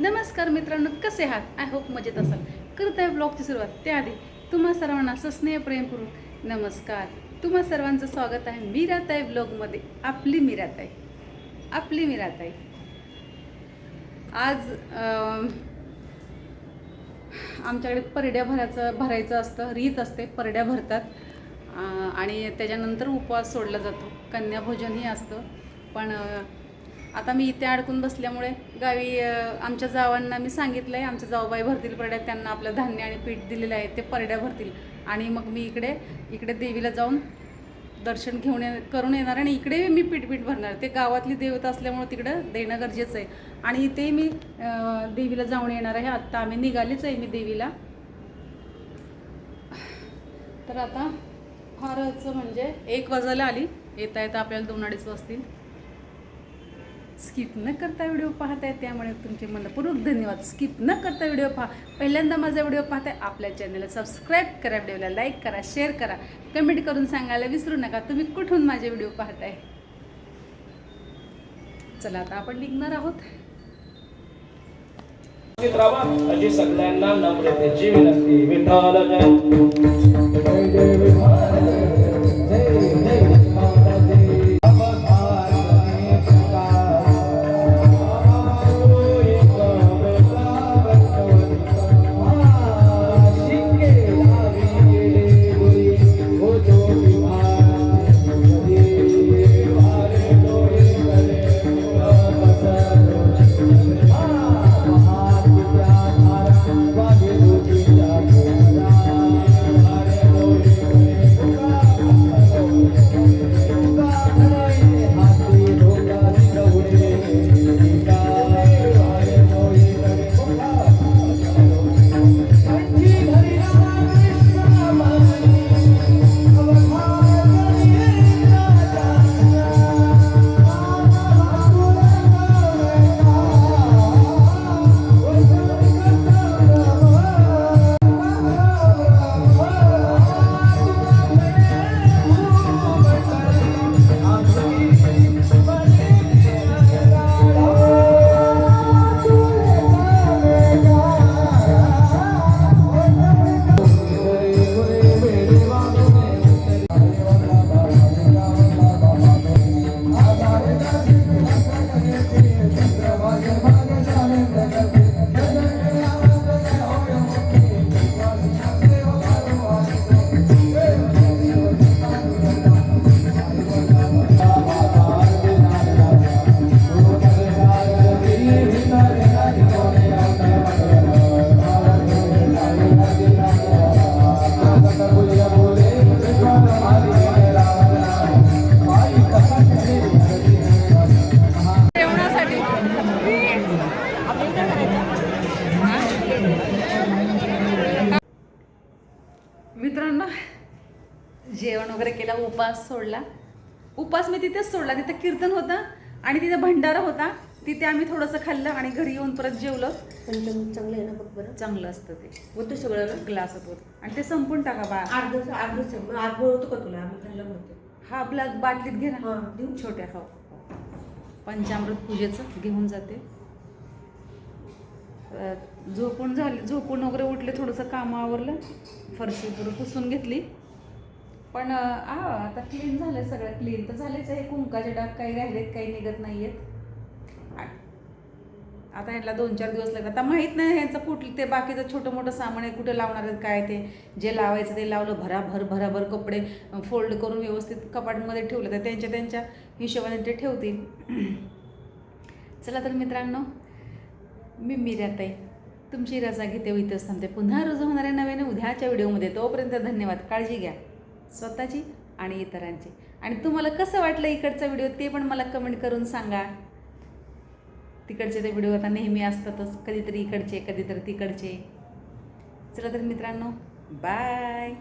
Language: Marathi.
नमस्कार मित्रांनो कसे आहात? आय होप मजेत असाल. करत आहे ब्लॉगची सुरुवात त्याआधी तुम्हा सर्वांना सस्नेह प्रेमपूर्वक नमस्कार. तुम्हा सर्वांचं स्वागत आहे मीराताई ब्लॉगमध्ये आपली मीराताई. आपली मीराताई. आज आमच्याकडे परड्या भरायचं भरायचं असतं. रीत असते परड्या भरतात. आणि त्याच्यानंतर उपवास सोडला जातो. कन्याभोजनही असतं. पण आता मी इथे अडकून बसल्यामुळे गावी आमच्या जावांना मी सांगितलं आहे आमच्या जाऊबाई भरतील परड्या त्यांना आपलं धान्य आणि पीठ दिलेलं आहे ते परड्या भरतील. आणि मग मी इकडे इकडे देवीला जाऊन दर्शन घेऊन ये करून येणार आणि इकडे मी पीठ पीठ भरणार. ते गावातली देवता असल्यामुळे तिकडं देणं गरजेचं आहे. आणि इथे मी देवीला जाऊन येणार आहे. आत्ता आम्ही निघालीच आहे मी देवीला. तर आता फारच म्हणजे एक वाजायला आली. येता येता आपल्याला दोन अडीच वाजतील. स्किप न करता व्हिडिओ पाहताय त्यामुळे तुमचे मनपूर्वक धन्यवाद. स्किप न करता व्हिडिओ पहा. पहिल्यांदा माझा व्हिडिओ पाहताय आपल्या चॅनलला सबस्क्राईब करा व्हिडिओला लाईक करा शेअर करा. कमेंट करून सांगायला विसरू नका. तुम्ही कुठून माझे व्हिडिओ पाहताय? चला आता आपण निघणार आहोत. राहा अशी सगळ्यांना नम्रतेची विनंती. विठ्ठल जय जेवण वगैरे केला उपास सोडला. उपास मी तिथेच सोडला. तिथे कीर्तन होतं आणि तिथे भंडारा होता. तिथे आम्ही थोडंसं खाल्लं आणि घरी येऊन परत जेवलं. चांगलं आहे ना बघ बरं. चांगलं असतं ते. होतं सगळं ग्लास होत आणि ते संपून टाका बा. आठ होतो का तुला? आम्ही खाल्लं नव्हतं हा आपला बाटलीत घे ना. हा. देऊ छोट्या खाऊ पंचामृत पूजेचं घेऊन जाते. अ, झोपून झाली झोपून वगैरे उठले थोडंसं काम आवरलं फरशी पुसून घेतली. पण आ आता क्लीन झालं सगळं क्लीन तर झालेच आहे. कुंकाचे डाग काही राहिलेत काही निघत नाही आहेत आता ह्याला दोन चार दिवस लागतात. आता माहीत नाही ह्याचं कुठलं ते बाकीचं छोटं मोठं सामान आहे कुठं लावणार आहेत काय ते. जे लावायचं ते लावलं भराभर भराभर कपडे फोल्ड करून व्यवस्थित कपाटमध्ये ठेवलं तर त्यांच्या त्यांच्या हिशोबाने ते ठेवतील. चला तर मित्रांनो मी मिराताई. तुमची रजा घेते व इथंच थांबते. पुन्हा रोज होणाऱ्या नव्याने उद्याच्या व्हिडिओमध्ये. तोपर्यंत धन्यवाद. काळजी घ्या. स्वतःची आणि इतरांची. आणि तुम्हाला कसं वाटलं इकडचा व्हिडिओ ते पण मला कमेंट करून सांगा. तिकडचे ते व्हिडिओ आता नेहमी असतातच कधीतरी इकडचे कधीतरी तिकडचे. चला तर मित्रांनो बाय